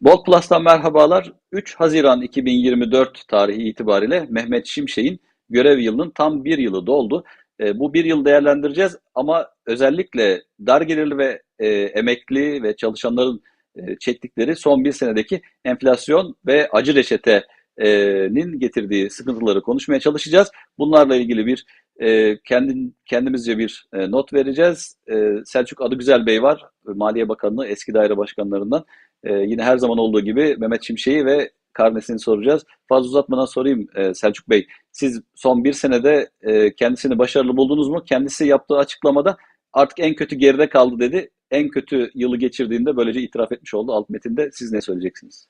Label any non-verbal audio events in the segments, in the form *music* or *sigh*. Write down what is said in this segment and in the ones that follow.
Bolt Plus'tan merhabalar. 3 Haziran 2024 tarihi itibariyle Mehmet Şimşek'in görev yılının tam bir yılı doldu. E, bu bir yıl değerlendireceğiz ama özellikle dar gelirli ve e, emekli ve çalışanların e, çektikleri son bir senedeki enflasyon ve acı reçetenin getirdiği sıkıntıları konuşmaya çalışacağız. Bunlarla ilgili bir e, kendin, kendimizce bir e, not vereceğiz. E, Selçuk Adıgüzel Bey var, Maliye Bakanlığı eski daire başkanlarından. E, yine her zaman olduğu gibi Mehmet Şimşek'i ve karnesini soracağız. Fazla uzatmadan sorayım e, Selçuk Bey. Siz son bir senede e, kendisini başarılı buldunuz mu? Kendisi yaptığı açıklamada artık en kötü geride kaldı dedi. En kötü yılı geçirdiğinde böylece itiraf etmiş oldu alt metinde. Siz ne söyleyeceksiniz?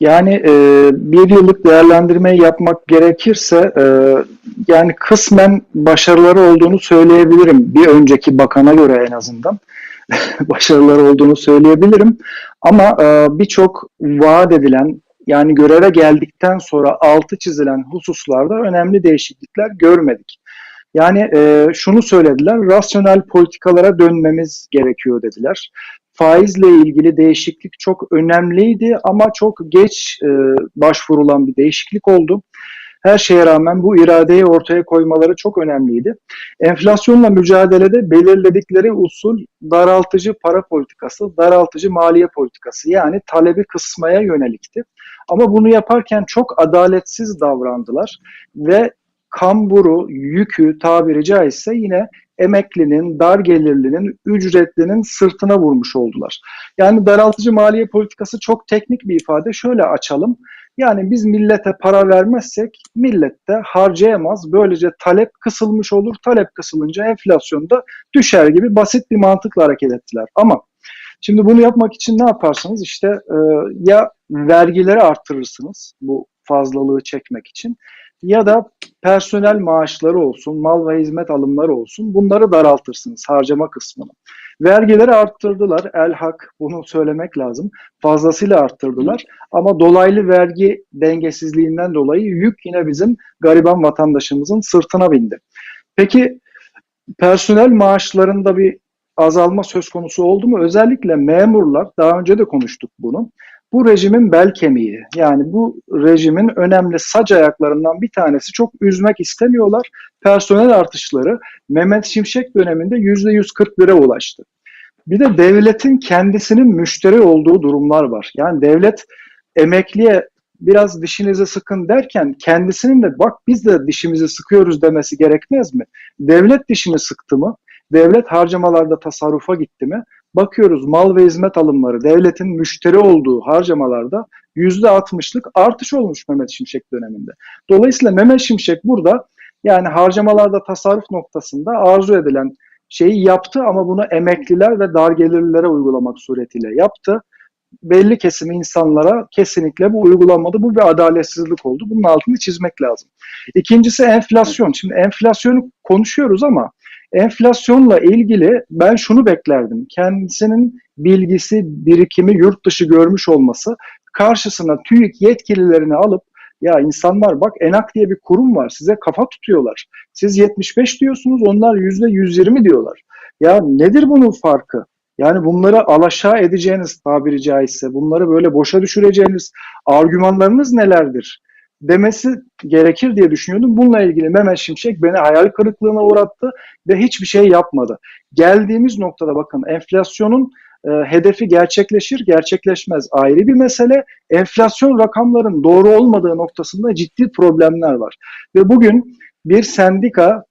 Yani e, bir yıllık değerlendirmeyi yapmak gerekirse e, yani kısmen başarıları olduğunu söyleyebilirim. Bir önceki bakana göre en azından *laughs* başarıları olduğunu söyleyebilirim. Ama e, birçok vaat edilen yani göreve geldikten sonra altı çizilen hususlarda önemli değişiklikler görmedik. Yani e, şunu söylediler, rasyonel politikalara dönmemiz gerekiyor dediler. Faizle ilgili değişiklik çok önemliydi ama çok geç e, başvurulan bir değişiklik oldu. Her şeye rağmen bu iradeyi ortaya koymaları çok önemliydi. Enflasyonla mücadelede belirledikleri usul daraltıcı para politikası, daraltıcı maliye politikası yani talebi kısmaya yönelikti. Ama bunu yaparken çok adaletsiz davrandılar ve kamburu, yükü tabiri caizse yine emeklinin, dar gelirlinin, ücretlinin sırtına vurmuş oldular. Yani daraltıcı maliye politikası çok teknik bir ifade. Şöyle açalım. Yani biz millete para vermezsek millet de harcayamaz. Böylece talep kısılmış olur. Talep kısılınca enflasyon da düşer gibi basit bir mantıkla hareket ettiler. Ama şimdi bunu yapmak için ne yaparsınız? İşte e, ya vergileri arttırırsınız bu fazlalığı çekmek için ya da personel maaşları olsun, mal ve hizmet alımları olsun bunları daraltırsınız harcama kısmını. Vergileri arttırdılar. El hak bunu söylemek lazım. Fazlasıyla arttırdılar. Ama dolaylı vergi dengesizliğinden dolayı yük yine bizim gariban vatandaşımızın sırtına bindi. Peki personel maaşlarında bir azalma söz konusu oldu mu? Özellikle memurlar, daha önce de konuştuk bunu bu rejimin bel kemiği. Yani bu rejimin önemli sac ayaklarından bir tanesi çok üzmek istemiyorlar. Personel artışları Mehmet Şimşek döneminde %141'e ulaştı. Bir de devletin kendisinin müşteri olduğu durumlar var. Yani devlet emekliye biraz dişinizi sıkın derken kendisinin de bak biz de dişimizi sıkıyoruz demesi gerekmez mi? Devlet dişini sıktı mı? Devlet harcamalarda tasarrufa gitti mi? Bakıyoruz mal ve hizmet alımları devletin müşteri olduğu harcamalarda yüzde 60'lık artış olmuş Mehmet Şimşek döneminde. Dolayısıyla Mehmet Şimşek burada yani harcamalarda tasarruf noktasında arzu edilen şeyi yaptı ama bunu emekliler ve dar gelirlilere uygulamak suretiyle yaptı. Belli kesim insanlara kesinlikle bu uygulanmadı. Bu bir adaletsizlik oldu. Bunun altını çizmek lazım. İkincisi enflasyon. Şimdi enflasyonu konuşuyoruz ama Enflasyonla ilgili ben şunu beklerdim. Kendisinin bilgisi, birikimi, yurt dışı görmüş olması karşısına TÜİK yetkililerini alıp ya insanlar bak ENAK diye bir kurum var size kafa tutuyorlar. Siz 75 diyorsunuz onlar %120 diyorlar. Ya nedir bunun farkı? Yani bunları alaşağı edeceğiniz tabiri caizse, bunları böyle boşa düşüreceğiniz argümanlarınız nelerdir? Demesi gerekir diye düşünüyordum. Bununla ilgili Mehmet Şimşek beni hayal kırıklığına uğrattı ve hiçbir şey yapmadı. Geldiğimiz noktada bakın enflasyonun e, hedefi gerçekleşir, gerçekleşmez ayrı bir mesele. Enflasyon rakamların doğru olmadığı noktasında ciddi problemler var. Ve bugün bir sendika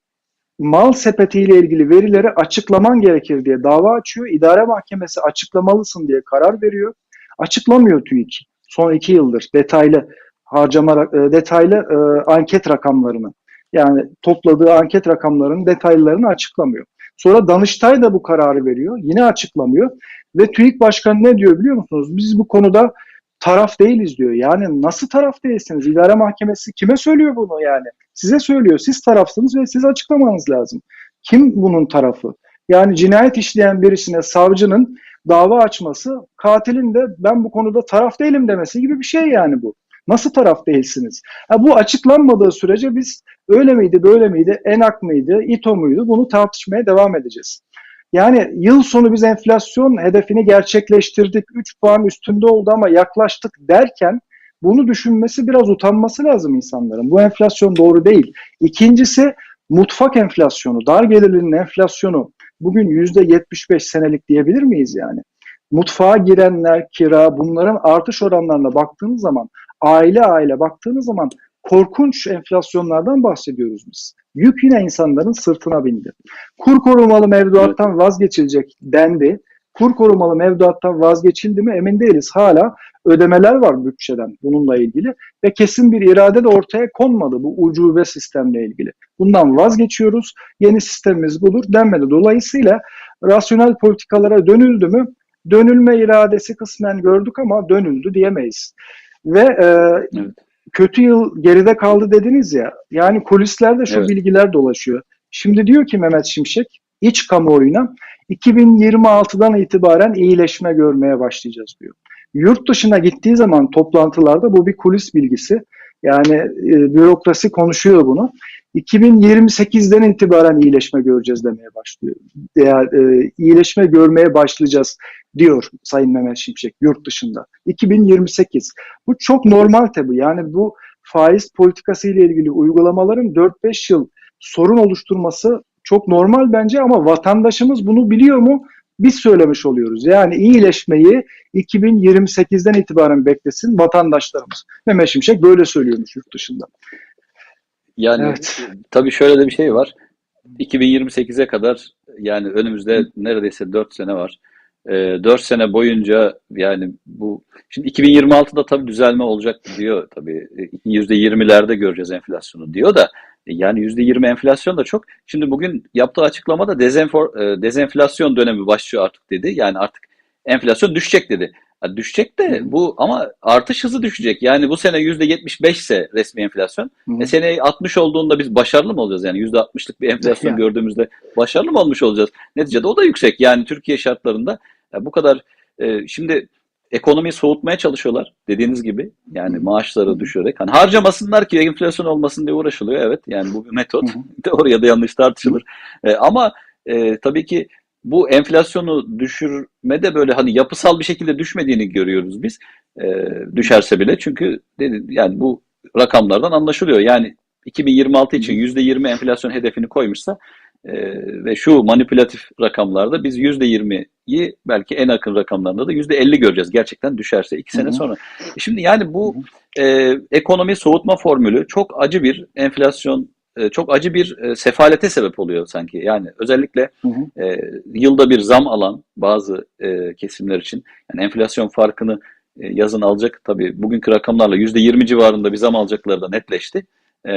mal sepetiyle ilgili verileri açıklaman gerekir diye dava açıyor. İdare mahkemesi açıklamalısın diye karar veriyor. Açıklamıyor TÜİK son iki yıldır detaylı harcama e, detaylı e, anket rakamlarını yani topladığı anket rakamlarının detaylarını açıklamıyor. Sonra Danıştay da bu kararı veriyor. Yine açıklamıyor. Ve TÜİK Başkanı ne diyor biliyor musunuz? Biz bu konuda taraf değiliz diyor. Yani nasıl taraf değilsiniz? İdare Mahkemesi kime söylüyor bunu yani? Size söylüyor. Siz tarafsınız ve siz açıklamanız lazım. Kim bunun tarafı? Yani cinayet işleyen birisine savcının dava açması, katilin de ben bu konuda taraf değilim demesi gibi bir şey yani bu. Nasıl taraf değilsiniz? Ha, bu açıklanmadığı sürece biz öyle miydi, böyle miydi, ENAK mıydı, İTO muydu bunu tartışmaya devam edeceğiz. Yani yıl sonu biz enflasyon hedefini gerçekleştirdik. 3 puan üstünde oldu ama yaklaştık derken bunu düşünmesi biraz utanması lazım insanların. Bu enflasyon doğru değil. İkincisi mutfak enflasyonu, dar gelirlinin enflasyonu bugün %75 senelik diyebilir miyiz yani? Mutfağa girenler, kira bunların artış oranlarına baktığınız zaman aile aile baktığınız zaman korkunç enflasyonlardan bahsediyoruz biz. Yük yine insanların sırtına bindi. Kur korumalı mevduattan vazgeçilecek dendi. Kur korumalı mevduattan vazgeçildi mi emin değiliz. Hala ödemeler var bütçeden bununla ilgili ve kesin bir irade de ortaya konmadı bu ucube sistemle ilgili. Bundan vazgeçiyoruz. Yeni sistemimiz budur denmedi. Dolayısıyla rasyonel politikalara dönüldü mü? Dönülme iradesi kısmen gördük ama dönüldü diyemeyiz. Ve e, Evet. kötü yıl geride kaldı dediniz ya. Yani kulislerde şu Evet. bilgiler dolaşıyor. Şimdi diyor ki Mehmet Şimşek iç kamuoyuna 2026'dan itibaren iyileşme görmeye başlayacağız diyor. Yurt dışına gittiği zaman toplantılarda bu bir kulis bilgisi. Yani e, bürokrasi konuşuyor bunu. 2028'den itibaren iyileşme göreceğiz demeye başlıyor. Veya e, iyileşme görmeye başlayacağız diyor Sayın Mehmet Şimşek yurt dışında. 2028. Bu çok normal tabii. Yani bu faiz politikası ile ilgili uygulamaların 4-5 yıl sorun oluşturması çok normal bence ama vatandaşımız bunu biliyor mu? Biz söylemiş oluyoruz. Yani iyileşmeyi 2028'den itibaren beklesin vatandaşlarımız. Mehmet Şimşek böyle söylüyormuş yurt dışında. Yani Evet. tabii şöyle de bir şey var. 2028'e kadar yani önümüzde neredeyse 4 sene var. Ee, 4 sene boyunca yani bu şimdi 2026'da tabii düzelme olacak diyor tabii E, %20'lerde göreceğiz enflasyonu diyor da e, yani %20 enflasyon da çok. Şimdi bugün yaptığı açıklamada dezenfor, e, dezenflasyon dönemi başlıyor artık dedi. Yani artık enflasyon düşecek dedi. Ha, düşecek de bu ama artış hızı düşecek. Yani bu sene %75 ise resmi enflasyon e seneye 60 olduğunda biz başarılı mı olacağız? Yani %60'lık bir enflasyon Yani. gördüğümüzde başarılı mı olmuş olacağız? Neticede o da yüksek. Yani Türkiye şartlarında ya bu kadar e, şimdi ekonomiyi soğutmaya çalışıyorlar dediğiniz gibi. Yani maaşları düşürerek. Hani harcamasınlar ki enflasyon olmasın diye uğraşılıyor. Evet yani bu bir metot. *laughs* Doğru ya da yanlış tartışılır. E, ama e, tabii ki bu enflasyonu düşürmede böyle hani yapısal bir şekilde düşmediğini görüyoruz biz. E, düşerse bile çünkü dedi, yani bu rakamlardan anlaşılıyor. Yani 2026 için %20 enflasyon hedefini koymuşsa ve şu manipülatif rakamlarda biz %20'yi belki en akın rakamlarında da %50 göreceğiz. Gerçekten düşerse 2 Hı sene sonra. E Şimdi yani bu e, ekonomi soğutma formülü çok acı bir enflasyon, e, çok acı bir e, sefalete sebep oluyor sanki. Yani özellikle Hı hı. e, yılda bir zam alan bazı e, kesimler için yani enflasyon farkını e, yazın alacak tabii bugünkü rakamlarla %20 civarında bir zam alacakları da netleşti. E,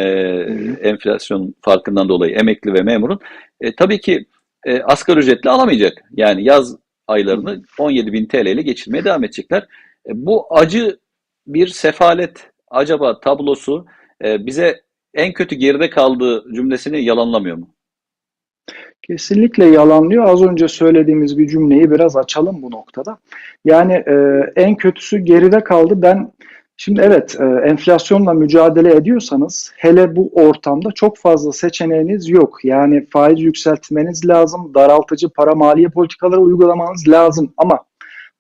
enflasyon farkından dolayı emekli ve memurun. E, tabii ki e, asgari ücretli alamayacak. Yani yaz aylarını 17.000 TL ile geçirmeye devam edecekler. E, bu acı bir sefalet acaba tablosu e, bize en kötü geride kaldığı cümlesini yalanlamıyor mu? Kesinlikle yalanlıyor. Az önce söylediğimiz bir cümleyi biraz açalım bu noktada. Yani e, en kötüsü geride kaldı. Ben şimdi evet e, enflasyonla mücadele ediyorsanız hele bu ortamda çok fazla seçeneğiniz yok. Yani faiz yükseltmeniz lazım, daraltıcı para maliye politikaları uygulamanız lazım ama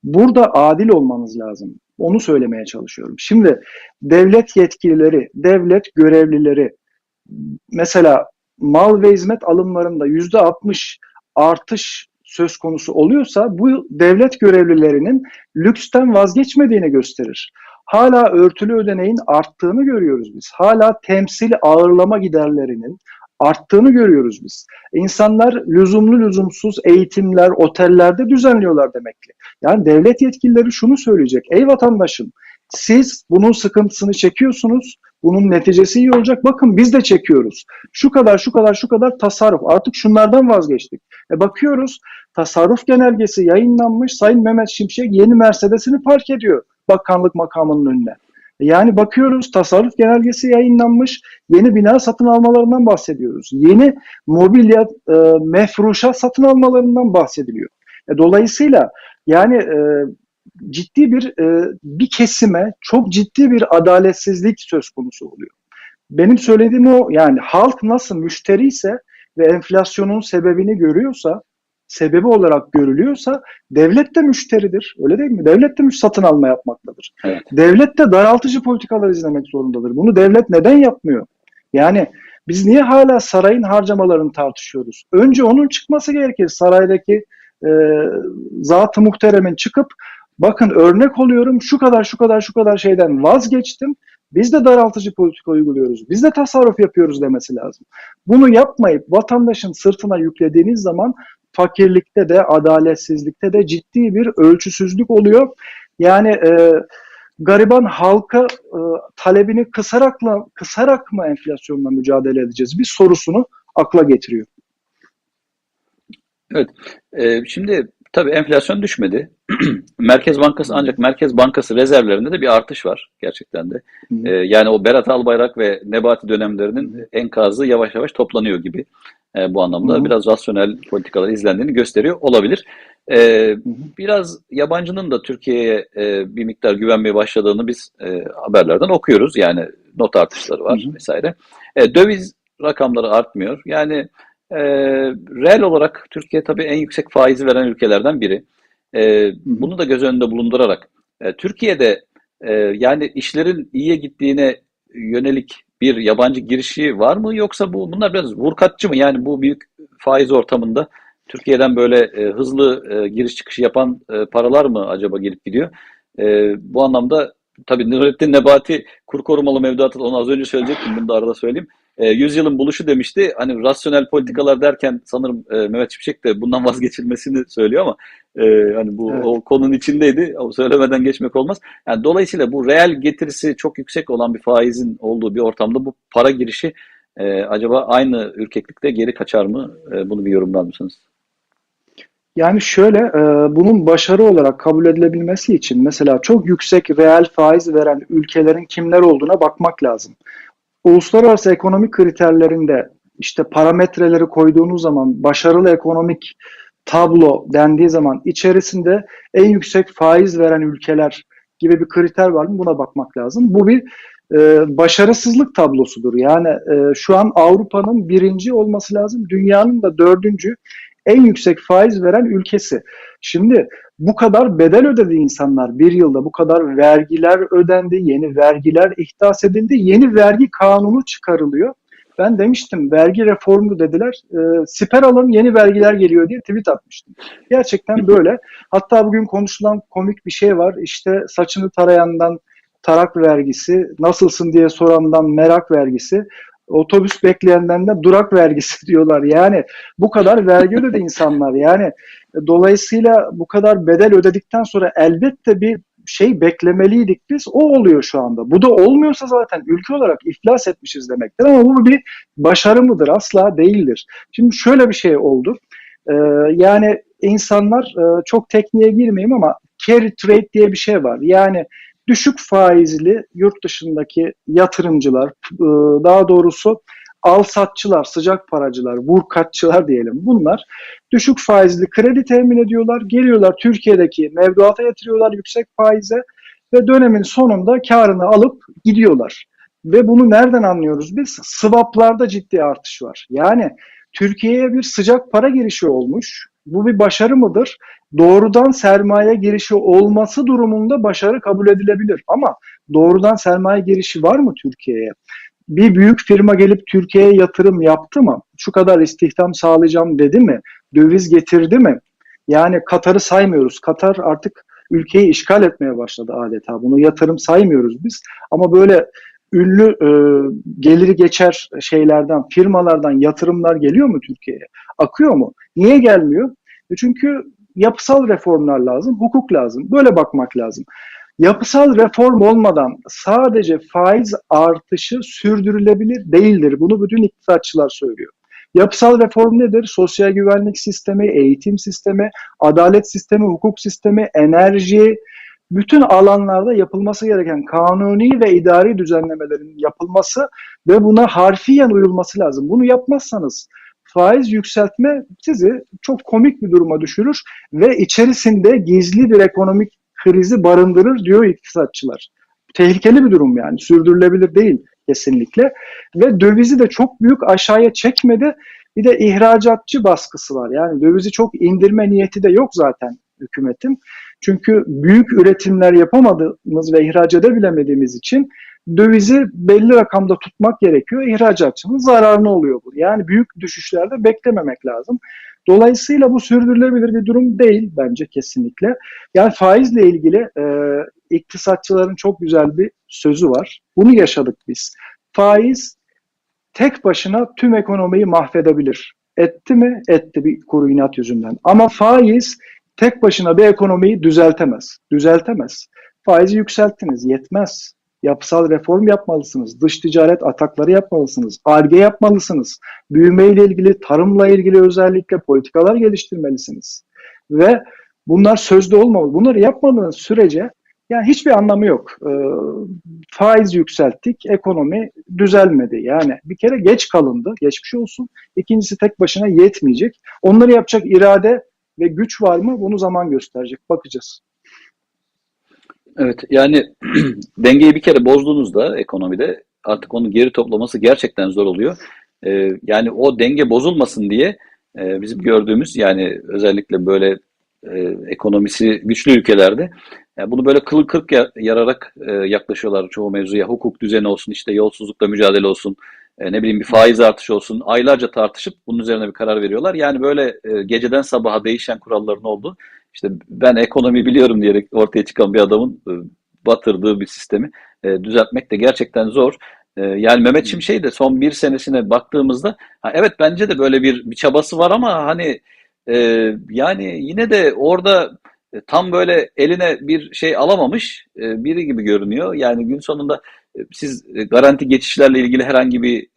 burada adil olmanız lazım. Onu söylemeye çalışıyorum. Şimdi devlet yetkilileri, devlet görevlileri mesela mal ve hizmet alımlarında yüzde 60 artış söz konusu oluyorsa bu devlet görevlilerinin lüksten vazgeçmediğini gösterir. Hala örtülü ödeneğin arttığını görüyoruz biz. Hala temsil ağırlama giderlerinin arttığını görüyoruz biz. İnsanlar lüzumlu lüzumsuz eğitimler otellerde düzenliyorlar demek ki. Yani devlet yetkilileri şunu söyleyecek. Ey vatandaşım siz bunun sıkıntısını çekiyorsunuz. Bunun neticesi iyi olacak. Bakın biz de çekiyoruz. Şu kadar şu kadar şu kadar tasarruf. Artık şunlardan vazgeçtik. E bakıyoruz tasarruf genelgesi yayınlanmış. Sayın Mehmet Şimşek yeni Mercedes'ini park ediyor bakanlık makamının önüne. Yani bakıyoruz tasarruf genelgesi yayınlanmış. Yeni bina satın almalarından bahsediyoruz. Yeni mobilya e, mefruşat satın almalarından bahsediliyor. E, dolayısıyla yani e, ciddi bir e, bir kesime çok ciddi bir adaletsizlik söz konusu oluyor. Benim söylediğim o yani halk nasıl müşteri ise ve enflasyonun sebebini görüyorsa sebebi olarak görülüyorsa devlet de müşteridir. Öyle değil mi? Devlet de satın alma yapmaktadır. Evet. Devlet de daraltıcı politikalar izlemek zorundadır. Bunu devlet neden yapmıyor? Yani biz niye hala sarayın harcamalarını tartışıyoruz? Önce onun çıkması gerekir. Saraydaki e, zat-ı muhteremin çıkıp bakın örnek oluyorum şu kadar şu kadar şu kadar şeyden vazgeçtim. Biz de daraltıcı politika uyguluyoruz. Biz de tasarruf yapıyoruz demesi lazım. Bunu yapmayıp vatandaşın sırtına yüklediğiniz zaman fakirlikte de adaletsizlikte de ciddi bir ölçüsüzlük oluyor. Yani e, gariban halka e, talebini kısarakla kısarak mı enflasyonla mücadele edeceğiz? Bir sorusunu akla getiriyor. Ee, şimdi tabii enflasyon düşmedi. *clears throat* Merkez Bankası ancak Merkez Bankası rezervlerinde de bir artış var gerçekten de. Ee, yani o Berat Albayrak ve Nebati dönemlerinin enkazı yavaş yavaş toplanıyor gibi. Ee, bu anlamda Hı hı. biraz rasyonel politikalar izlendiğini gösteriyor olabilir. Ee, biraz yabancının da Türkiye'ye e, bir miktar güvenmeye başladığını biz e, haberlerden okuyoruz. Yani not artışları var Hı hı. vesaire. E, döviz rakamları artmıyor. Yani e, reel olarak Türkiye tabii en yüksek faizi veren ülkelerden biri. E, bunu da göz önünde bulundurarak e, Türkiye'de e, yani işlerin iyiye gittiğine yönelik bir yabancı girişi var mı yoksa bu bunlar biraz vurkaççı mı? Yani bu büyük faiz ortamında Türkiye'den böyle e, hızlı e, giriş çıkış yapan e, paralar mı acaba gelip gidiyor? E, bu anlamda tabii Nurettin Nebati kur korumalı mevduatı onu az önce söyleyecektim bunu da arada söyleyeyim. E, yüzyılın buluşu demişti. Hani rasyonel politikalar derken sanırım e, Mehmet Şimşek de bundan *laughs* vazgeçilmesini söylüyor ama e, hani bu Evet. o konunun içindeydi. O söylemeden geçmek olmaz. Yani dolayısıyla bu reel getirisi çok yüksek olan bir faizin olduğu bir ortamda bu para girişi e, acaba aynı ürkeklikte geri kaçar mı? E, bunu bir yorumlar mısınız? Yani şöyle, e, bunun başarı olarak kabul edilebilmesi için mesela çok yüksek reel faiz veren ülkelerin kimler olduğuna bakmak lazım. Uluslararası ekonomik kriterlerinde işte parametreleri koyduğunuz zaman başarılı ekonomik tablo dendiği zaman içerisinde en yüksek faiz veren ülkeler gibi bir kriter var mı? Buna bakmak lazım. Bu bir e, başarısızlık tablosudur. Yani e, şu an Avrupa'nın birinci olması lazım, dünyanın da dördüncü en yüksek faiz veren ülkesi. Şimdi bu kadar bedel ödedi insanlar bir yılda, bu kadar vergiler ödendi, yeni vergiler ihdas edildi, yeni vergi kanunu çıkarılıyor. Ben demiştim vergi reformu dediler, e, siper alın yeni vergiler geliyor diye tweet atmıştım. Gerçekten böyle. Hatta bugün konuşulan komik bir şey var. İşte saçını tarayandan tarak vergisi, nasılsın diye sorandan merak vergisi, otobüs bekleyenden de durak vergisi *laughs* diyorlar. Yani bu kadar vergi ödedi insanlar. Yani e, dolayısıyla bu kadar bedel ödedikten sonra elbette bir şey beklemeliydik biz. O oluyor şu anda. Bu da olmuyorsa zaten ülke olarak iflas etmişiz demektir. Ama bu bir başarı mıdır? Asla değildir. Şimdi şöyle bir şey oldu. Ee, yani insanlar e, çok tekniğe girmeyeyim ama carry trade diye bir şey var. Yani düşük faizli yurt dışındaki yatırımcılar, e, daha doğrusu al satçılar, sıcak paracılar, vurkaççılar diyelim. Bunlar düşük faizli kredi temin ediyorlar. Geliyorlar Türkiye'deki mevduata yatırıyorlar yüksek faize ve dönemin sonunda karını alıp gidiyorlar. Ve bunu nereden anlıyoruz biz? Swaplarda ciddi artış var. Yani Türkiye'ye bir sıcak para girişi olmuş. Bu bir başarı mıdır? Doğrudan sermaye girişi olması durumunda başarı kabul edilebilir. Ama doğrudan sermaye girişi var mı Türkiye'ye? bir büyük firma gelip Türkiye'ye yatırım yaptı mı? Şu kadar istihdam sağlayacağım dedi mi? Döviz getirdi mi? Yani Katar'ı saymıyoruz. Katar artık ülkeyi işgal etmeye başladı adeta. Bunu yatırım saymıyoruz biz. Ama böyle ünlü e, geliri geçer şeylerden, firmalardan yatırımlar geliyor mu Türkiye'ye? Akıyor mu? Niye gelmiyor? E çünkü yapısal reformlar lazım, hukuk lazım. Böyle bakmak lazım. Yapısal reform olmadan sadece faiz artışı sürdürülebilir değildir. Bunu bütün iktisatçılar söylüyor. Yapısal reform nedir? Sosyal güvenlik sistemi, eğitim sistemi, adalet sistemi, hukuk sistemi, enerji, bütün alanlarda yapılması gereken kanuni ve idari düzenlemelerin yapılması ve buna harfiyen uyulması lazım. Bunu yapmazsanız faiz yükseltme sizi çok komik bir duruma düşürür ve içerisinde gizli bir ekonomik krizi barındırır diyor iktisatçılar. Tehlikeli bir durum yani sürdürülebilir değil kesinlikle ve dövizi de çok büyük aşağıya çekmedi. Bir de ihracatçı baskısı var. Yani dövizi çok indirme niyeti de yok zaten hükümetin. Çünkü büyük üretimler yapamadığımız ve ihraç edebilemediğimiz için dövizi belli rakamda tutmak gerekiyor. İhracatçının zararına oluyor bu. Yani büyük düşüşlerde beklememek lazım. Dolayısıyla bu sürdürülebilir bir durum değil bence kesinlikle. Yani faizle ilgili e, iktisatçıların çok güzel bir sözü var. Bunu yaşadık biz. Faiz tek başına tüm ekonomiyi mahvedebilir. Etti mi? Etti bir kuru inat yüzünden. Ama faiz tek başına bir ekonomiyi düzeltemez. Düzeltemez. Faizi yükselttiniz. Yetmez. Yapısal reform yapmalısınız. Dış ticaret atakları yapmalısınız. ARGE yapmalısınız. Büyümeyle ilgili, tarımla ilgili özellikle politikalar geliştirmelisiniz. Ve bunlar sözde olmamalı. Bunları yapmadığınız sürece yani hiçbir anlamı yok. E, faiz yükselttik, ekonomi düzelmedi. Yani bir kere geç kalındı, geçmiş olsun. İkincisi tek başına yetmeyecek. Onları yapacak irade ve güç var mı? Bunu zaman gösterecek. Bakacağız. Evet yani *clears throat* dengeyi bir kere bozduğunuzda ekonomide artık onu geri toplaması gerçekten zor oluyor. Ee, yani o denge bozulmasın diye e, bizim gördüğümüz yani özellikle böyle e, ekonomisi güçlü ülkelerde yani bunu böyle kılı kırk yararak e, yaklaşıyorlar çoğu mevzuya. Hukuk düzeni olsun, işte yolsuzlukla mücadele olsun, e, ne bileyim bir faiz artışı olsun. Aylarca tartışıp bunun üzerine bir karar veriyorlar. Yani böyle e, geceden sabaha değişen kuralların olduğu. İşte ben ekonomi biliyorum diyerek ortaya çıkan bir adamın e, batırdığı bir sistemi e, düzeltmek de gerçekten zor. E, yani Mehmet Şimşek de son bir senesine baktığımızda ha, evet bence de böyle bir, bir çabası var ama hani e, yani yine de orada e, tam böyle eline bir şey alamamış e, biri gibi görünüyor. Yani gün sonunda e, siz garanti geçişlerle ilgili herhangi bir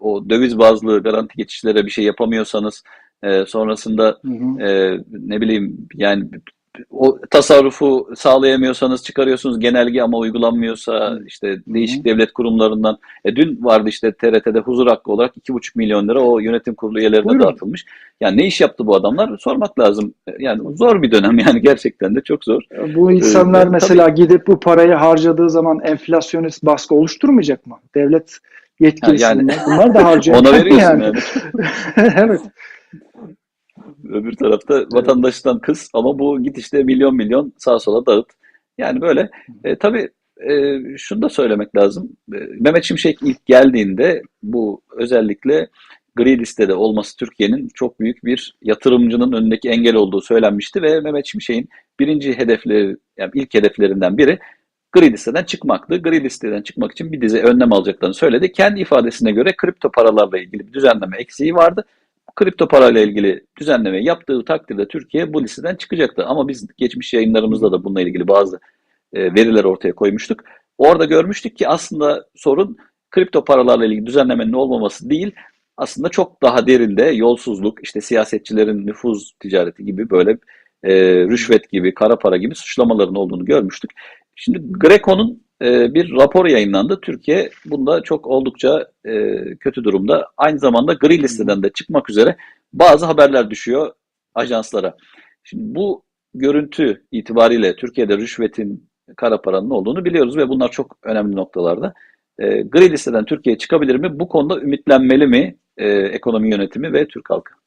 o döviz bazlı garanti geçişlere bir şey yapamıyorsanız sonrasında hı hı. ne bileyim yani o tasarrufu sağlayamıyorsanız çıkarıyorsunuz genelge ama uygulanmıyorsa işte değişik devlet kurumlarından e, dün vardı işte TRT'de huzur hakkı olarak 2,5 milyon lira o yönetim kurulu üyelerine Buyurun. dağıtılmış. Yani ne iş yaptı bu adamlar sormak lazım. Yani zor bir dönem yani *laughs* gerçekten de çok zor. Bu insanlar ee, mesela tabii. gidip bu parayı harcadığı zaman enflasyonist baskı oluşturmayacak mı? Devlet yetkilisi yani, bunlar da harcıyor. *laughs* Ona veriyorsun yani. yani. *laughs* evet. Öbür tarafta vatandaştan kız ama bu git işte milyon milyon sağa sola dağıt. Yani böyle e, tabii e, şunu da söylemek lazım. E, Mehmet Şimşek ilk geldiğinde bu özellikle gri listede olması Türkiye'nin çok büyük bir yatırımcının önündeki engel olduğu söylenmişti ve Mehmet Şimşek'in birinci hedefleri, yani ilk hedeflerinden biri gri listeden çıkmaktı. Gri listeden çıkmak için bir dizi önlem alacaklarını söyledi. Kendi ifadesine göre kripto paralarla ilgili bir düzenleme eksiği vardı kripto parayla ilgili düzenleme yaptığı takdirde Türkiye bu listeden çıkacaktı. Ama biz geçmiş yayınlarımızda da bununla ilgili bazı e, veriler ortaya koymuştuk. Orada görmüştük ki aslında sorun kripto paralarla ilgili düzenlemenin olmaması değil, aslında çok daha derinde yolsuzluk, işte siyasetçilerin nüfuz ticareti gibi böyle e, rüşvet gibi, kara para gibi suçlamaların olduğunu görmüştük. Şimdi Greco'nun e, bir rapor yayınlandı. Türkiye bunda çok oldukça e, kötü durumda. Aynı zamanda gri listeden de çıkmak üzere bazı haberler düşüyor ajanslara. Şimdi bu görüntü itibariyle Türkiye'de rüşvetin, kara paranın olduğunu biliyoruz ve bunlar çok önemli noktalarda. E, gri listeden Türkiye çıkabilir mi? Bu konuda ümitlenmeli mi e, ekonomi yönetimi ve Türk halkı?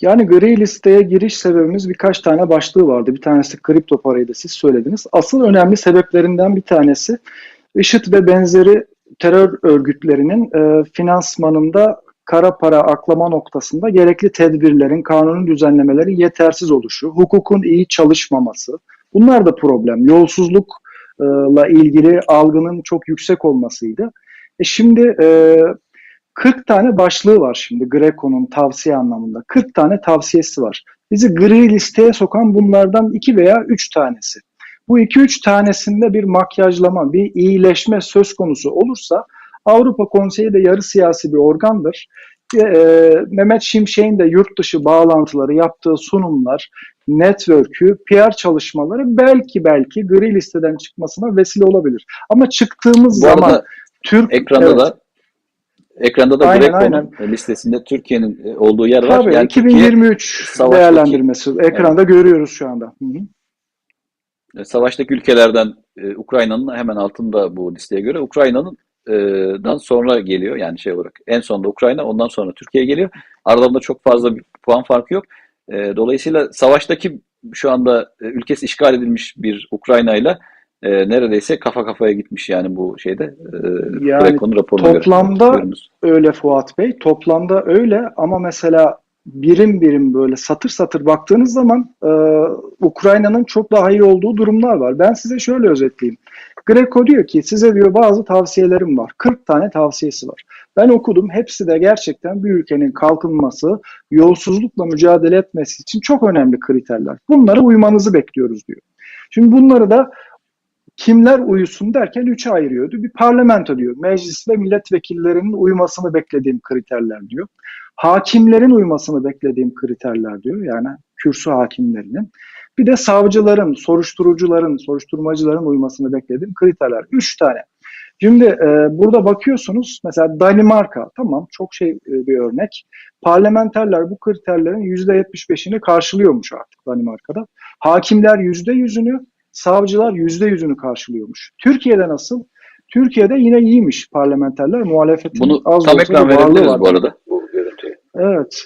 Yani gri listeye giriş sebebimiz birkaç tane başlığı vardı. Bir tanesi kripto parayı siz söylediniz. Asıl önemli sebeplerinden bir tanesi IŞİD ve benzeri terör örgütlerinin e, finansmanında kara para aklama noktasında gerekli tedbirlerin, kanunun düzenlemeleri yetersiz oluşu, hukukun iyi çalışmaması. Bunlar da problem. Yolsuzlukla ilgili algının çok yüksek olmasıydı. E şimdi e, 40 tane başlığı var şimdi Greco'nun tavsiye anlamında. 40 tane tavsiyesi var. Bizi gri listeye sokan bunlardan 2 veya 3 tanesi. Bu 2-3 tanesinde bir makyajlama, bir iyileşme söz konusu olursa Avrupa Konseyi de yarı siyasi bir organdır. E, Mehmet Şimşek'in de yurt dışı bağlantıları, yaptığı sunumlar, network'ü, PR çalışmaları belki belki gri listeden çıkmasına vesile olabilir. Ama çıktığımız Bu zaman Türk ekranda evet, da Ekranda da aynen, aynen. listesinde Türkiye'nin e, olduğu yer var. Tabii yani 2023 Türkiye, değerlendirmesi ekranda evet. görüyoruz şu anda. Hı -hı. E, savaştaki ülkelerden e, Ukrayna'nın hemen altında bu listeye göre Ukrayna'nın 2014'dan sonra geliyor yani şey olarak. En sonunda Ukrayna, ondan sonra Türkiye geliyor. Aralarında çok fazla bir puan farkı yok. E, dolayısıyla savaştaki şu anda e, ülkesi işgal edilmiş bir Ukrayna ile e, neredeyse kafa kafaya gitmiş yani bu şeyde. E, Yani raporuna göre. toplamda Görünüz. öyle Fuat Bey. Toplamda öyle ama mesela birim birim böyle satır satır baktığınız zaman e, Ukrayna'nın çok daha iyi olduğu durumlar var. Ben size şöyle özetleyeyim. Greco diyor ki size diyor bazı tavsiyelerim var. 40 tane tavsiyesi var. Ben okudum. Hepsi de gerçekten bir ülkenin kalkınması, yolsuzlukla mücadele etmesi için çok önemli kriterler. Bunlara uymanızı bekliyoruz diyor. Şimdi bunları da kimler uyusun derken üçe ayırıyordu. Bir parlamento diyor. Meclis ve milletvekillerinin uymasını beklediğim kriterler diyor. Hakimlerin uymasını beklediğim kriterler diyor. Yani kürsü hakimlerinin. Bir de savcıların, soruşturucuların, soruşturmacıların uymasını beklediğim kriterler. Üç tane. Şimdi e, burada bakıyorsunuz mesela Danimarka tamam çok şey e, bir örnek. Parlamenterler bu kriterlerin %75'ini karşılıyormuş artık Danimarka'da. Hakimler %100'ünü, savcılar %100'ünü karşılıyormuş. Türkiye'de nasıl? Türkiye'de yine iyiymiş parlamenterler. Muhalefetin Bunu az tam ekran verebiliriz bu arada. Bu görüntüyü. Evet.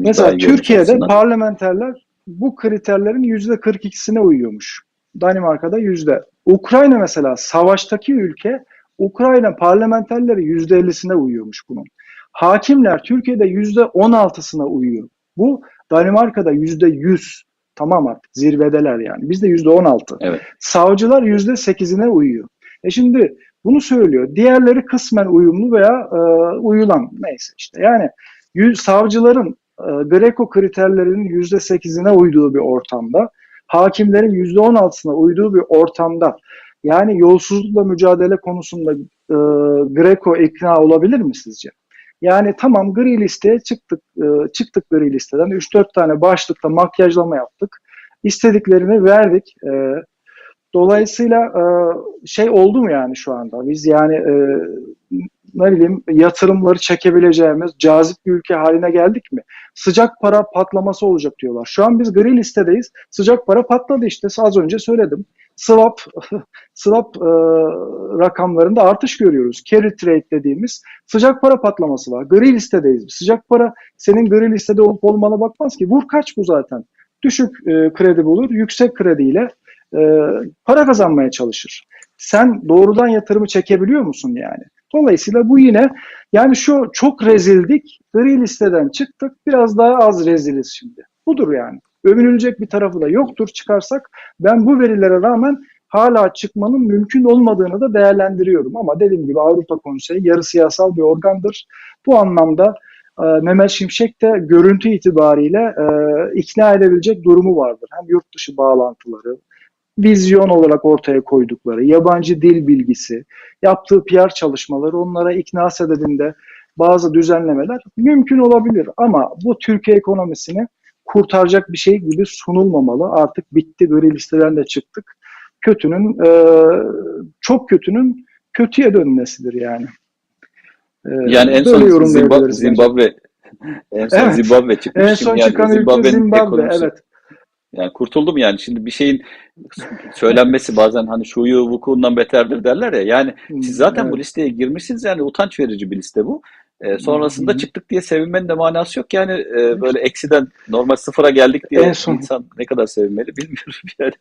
Mesela Türkiye'de parlamenterler bu kriterlerin %42'sine uyuyormuş. Danimarka'da yüzde. Ukrayna mesela savaştaki ülke Ukrayna parlamenterleri %50'sine uyuyormuş bunun. Hakimler Türkiye'de %16'sına uyuyor. Bu Danimarka'da %100. Tamam artık zirvedeler yani. Bizde %16. Evet. Savcılar %8'ine uyuyor. E şimdi bunu söylüyor. Diğerleri kısmen uyumlu veya e, uyulan neyse işte. Yani yüz, savcıların e, Greco kriterlerinin %8'ine uyduğu bir ortamda, hakimlerin %16'sına uyduğu bir ortamda yani yolsuzlukla mücadele konusunda e, Greco ikna olabilir mi sizce? Yani tamam gri listeye çıktık, e, çıktık gri listeden 3-4 tane başlıkta makyajlama yaptık. İstediklerini verdik. E, dolayısıyla e, şey oldu mu yani şu anda? Biz yani ne bileyim yatırımları çekebileceğimiz cazip bir ülke haline geldik mi? Sıcak para patlaması olacak diyorlar. Şu an biz gri listedeyiz. Sıcak para patladı işte. Az önce söyledim. Swap *laughs* swap e, rakamlarında artış görüyoruz. Carry trade dediğimiz sıcak para patlaması var. Gri listedeyiz. Sıcak para senin gri listede olup olmana bakmaz ki. Vur kaç bu zaten. Düşük e, kredi bulur. Yüksek krediyle e, para kazanmaya çalışır. Sen doğrudan yatırımı çekebiliyor musun yani? Dolayısıyla bu yine yani şu çok rezildik. Gri listeden çıktık. Biraz daha az reziliz şimdi. Budur yani. Övünülecek bir tarafı da yoktur çıkarsak. Ben bu verilere rağmen hala çıkmanın mümkün olmadığını da değerlendiriyorum. Ama dediğim gibi Avrupa Konseyi yarı siyasal bir organdır. Bu anlamda e, Mehmet Şimşek de görüntü itibariyle e, ikna edebilecek durumu vardır. Hem yurt dışı bağlantıları, vizyon olarak ortaya koydukları, yabancı dil bilgisi, yaptığı PR çalışmaları onlara ikna sebebinde bazı düzenlemeler mümkün olabilir. Ama bu Türkiye ekonomisini kurtaracak bir şey gibi sunulmamalı. Artık bitti, gri listeden de çıktık. Kötünün, e, çok kötünün kötüye dönmesidir yani. E, Yani en böyle son Zimbabwe. Zimbabwe en son Evet. Zimbabwe çıkmış. En son yani çıkan Zimbabwe. ekonomisi- Evet. Yani kurtuldum yani şimdi bir şeyin söylenmesi bazen hani şuyu vukuundan beterdir derler ya. Yani siz zaten Evet. bu listeye girmişsiniz yani utanç verici bir liste bu. Ee, sonrasında çıktık diye sevinmenin de manası yok yani e, böyle eksiden normal sıfıra geldik diye En son- insan ne kadar sevinmeli bilmiyorum *laughs* yani.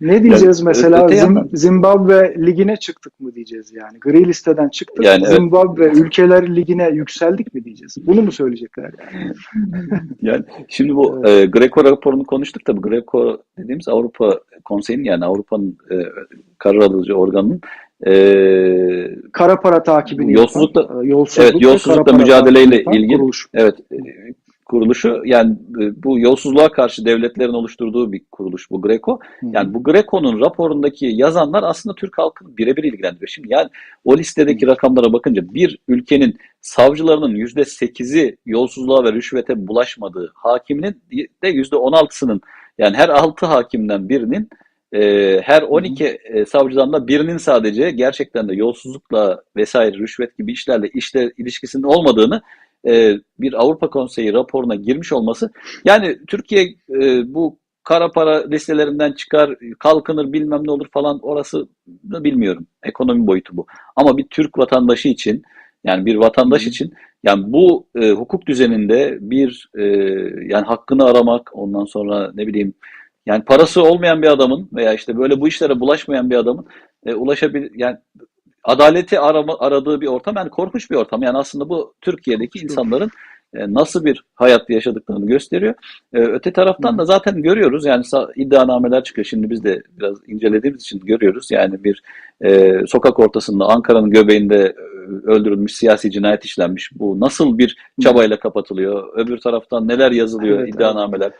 Ne diyeceğiz Yani mesela Zim- yandan- Zimbabwe ligine çıktık mı diyeceğiz yani. Gri listeden çıktık. Yani evet. Zimbabwe ülkeler ligine yükseldik mi diyeceğiz. Bunu mu söyleyecekler yani? *laughs* Yani şimdi bu e, Greco raporunu konuştuk tabii. Greco dediğimiz Avrupa Konseyi'nin yani Avrupa'nın e, karar alıcı organının e, Kara para takibini Yolsuzlukla- yapan, e, yolsuzluk Evet, ve yolsuzlukla mücadeleyle yapan ilgili- kuruluş. Evet, e, kuruluşu yani e, bu yolsuzluğa karşı devletlerin oluşturduğu bir kuruluş bu Greco. Yani bu Greco'nun raporundaki yazanlar aslında Türk halkını birebir ilgilendiriyor. Şimdi yani o listedeki rakamlara bakınca bir ülkenin savcılarının yüzde sekizi yolsuzluğa ve rüşvete bulaşmadığı, hakiminin de yüzde on altısının yani her altı hakimden birinin e, her 12 e, savcıdan da birinin sadece gerçekten de yolsuzlukla vesaire rüşvet gibi işlerle işte ilişkisinin olmadığını e, bir Avrupa Konseyi raporuna girmiş olması yani Türkiye e, bu kara para listelerinden çıkar, kalkınır bilmem ne olur falan orası da bilmiyorum. Ekonomi boyutu bu. Ama bir Türk vatandaşı için yani bir vatandaş için yani bu e, hukuk düzeninde bir e, yani hakkını aramak ondan sonra ne bileyim yani parası olmayan bir adamın veya işte böyle bu işlere bulaşmayan bir adamın e, ulaşabil yani adaleti arama, aradığı bir ortam yani korkunç bir ortam. Yani aslında bu Türkiye'deki insanların e, nasıl bir hayat yaşadıklarını gösteriyor. E, öte taraftan da zaten görüyoruz yani iddianameler çıkıyor. Şimdi biz de biraz incelediğimiz için görüyoruz. Yani bir e, sokak ortasında Ankara'nın göbeğinde e, öldürülmüş siyasi cinayet işlenmiş. Bu nasıl bir çabayla kapatılıyor? Öbür taraftan neler yazılıyor Evet, iddianameler?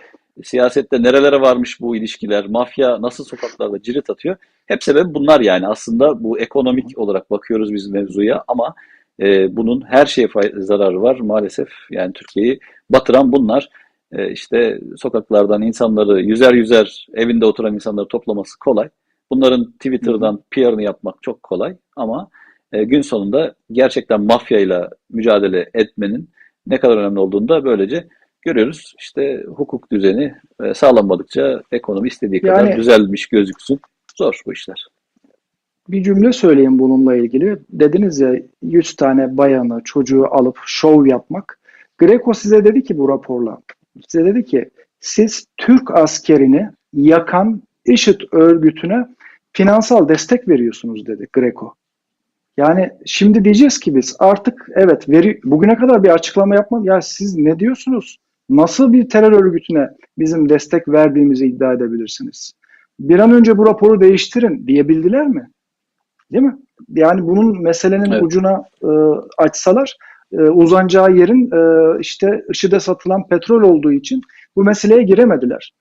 Siyasette nerelere varmış bu ilişkiler? Mafya nasıl sokaklarda cirit atıyor? Hep sebebi bunlar yani. Aslında bu ekonomik olarak bakıyoruz biz mevzuya ama e, bunun her şeye zararı var maalesef. Yani Türkiye'yi batıran bunlar. E, işte sokaklardan insanları yüzer yüzer evinde oturan insanları toplaması kolay. Bunların Twitter'dan PR'ını yapmak çok kolay ama e, gün sonunda gerçekten mafyayla mücadele etmenin ne kadar önemli olduğunu da böylece görüyoruz. İşte hukuk düzeni e, sağlanmadıkça ekonomi istediği kadar Yani- düzelmiş gözüksün. Zor bu işler. Bir cümle söyleyeyim bununla ilgili. Dediniz ya 100 tane bayanı, çocuğu alıp şov yapmak. Greco size dedi ki bu raporla, size dedi ki siz Türk askerini yakan IŞİD örgütüne finansal destek veriyorsunuz dedi Greco. Yani şimdi diyeceğiz ki biz artık evet veri bugüne kadar bir açıklama yapmadı. Ya siz ne diyorsunuz? Nasıl bir terör örgütüne bizim destek verdiğimizi iddia edebilirsiniz? Bir an önce bu raporu değiştirin diyebildiler mi? Değil mi? Yani bunun meselenin Evet. ucuna e, açsalar e, uzanacağı yerin e, işte IŞİD'e satılan petrol olduğu için bu meseleye giremediler.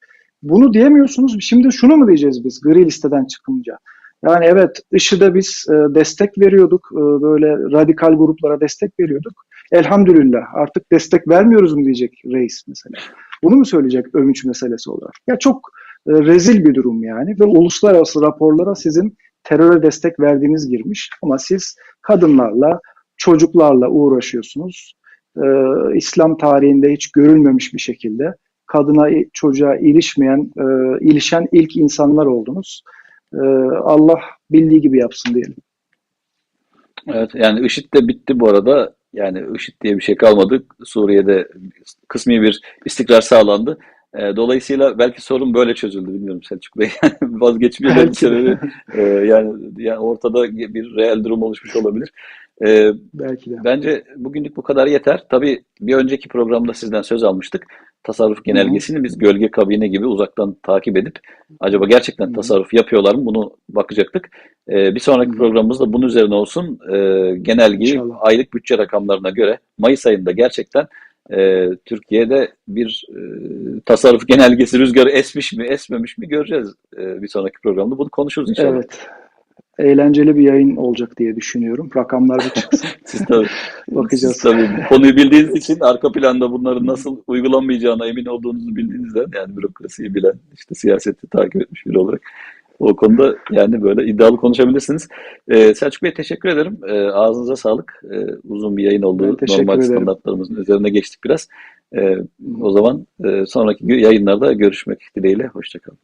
Bunu diyemiyorsunuz. Şimdi şunu mu diyeceğiz biz gri listeden çıkınca? Yani evet IŞİD'e biz e, destek veriyorduk. e, böyle radikal gruplara destek veriyorduk. Elhamdülillah artık destek vermiyoruz mu diyecek reis mesela. Bunu mu söyleyecek övünç meselesi olarak? Ya çok e, rezil bir durum yani ve uluslararası raporlara sizin teröre destek verdiğiniz girmiş ama siz kadınlarla, çocuklarla uğraşıyorsunuz. Ee, İslam tarihinde hiç görülmemiş bir şekilde kadına, çocuğa ilişmeyen, e, ilişen ilk insanlar oldunuz. Ee, Allah bildiği gibi yapsın diyelim. Evet yani IŞİD de bitti bu arada. Yani IŞİD diye bir şey kalmadı. Suriye'de kısmi bir istikrar sağlandı. E, dolayısıyla belki sorun böyle çözüldü bilmiyorum Selçuk Bey. *laughs* Vazgeçmeyelim sebebi e, yani, yani ortada bir reel durum oluşmuş olabilir. E, Belki de. Bence bugünlük bu kadar yeter. Tabii bir önceki programda sizden söz almıştık. Tasarruf genelgesini biz gölge kabine gibi uzaktan takip edip acaba gerçekten tasarruf yapıyorlar mı bunu bakacaktık. Ee, bir sonraki Hı hı. programımız da bunun üzerine olsun. Ee, genelgeyi İnşallah. aylık bütçe rakamlarına göre Mayıs ayında gerçekten e, Türkiye'de bir e, tasarruf genelgesi rüzgarı esmiş mi esmemiş mi göreceğiz e, bir sonraki programda. Bunu konuşuruz inşallah. Evet. Eğlenceli bir yayın olacak diye düşünüyorum. Rakamlar bir çıksın. *laughs* Siz tabii, *laughs* Bakacağız. siz tabii konuyu bildiğiniz için arka planda bunların nasıl uygulanmayacağına emin olduğunuzu bildiğinizden yani bürokrasiyi bilen, işte siyaseti takip etmiş biri olarak o konuda yani böyle iddialı konuşabilirsiniz. Ee, Selçuk Bey teşekkür ederim. Ee, ağzınıza sağlık. Ee, uzun bir yayın oldu. Normal ederim. standartlarımızın üzerine geçtik biraz. Ee, o zaman e, sonraki yayınlarda görüşmek dileğiyle. Hoşçakalın.